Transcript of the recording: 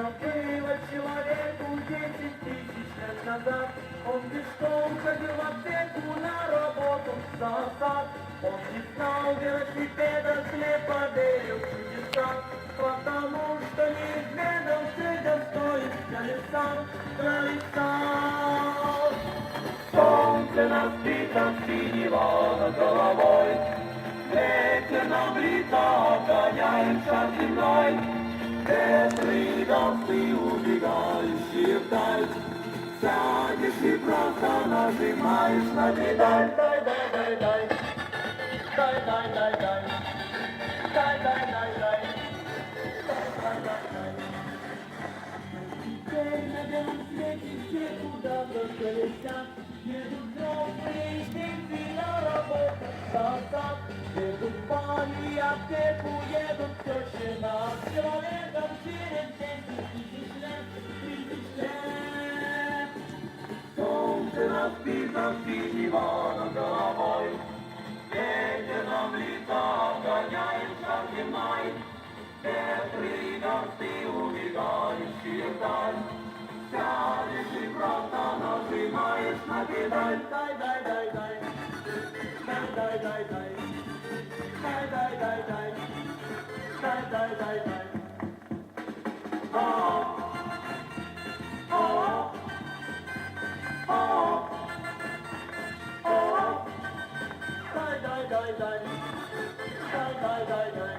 Это было человеку десять тысяч лет назад. Он пешком ходил в аптеку на работу в сад. Он не знал велосипеда, слепо верил в чудеса, потому что не ведал все достоин колеса, колеса. Солнце нас питом синего над головой, Ветер нам лица обгоняет шар земной, Ветры досы убегающие вдаль, Сядешь и просто нажимаешь на педаль. Дай, дай, дай, дай. Дай, дай, дай, дай. Дай, дай, дай, дай. Теперь на белом свете все куда-то колесят, Едут новые птицы на работу, сад, Едут в и аптеку, едут тещи Дай, дай, дай, дай. Дай, дай, дай, дай. Дай, о. Дай, дай, дай,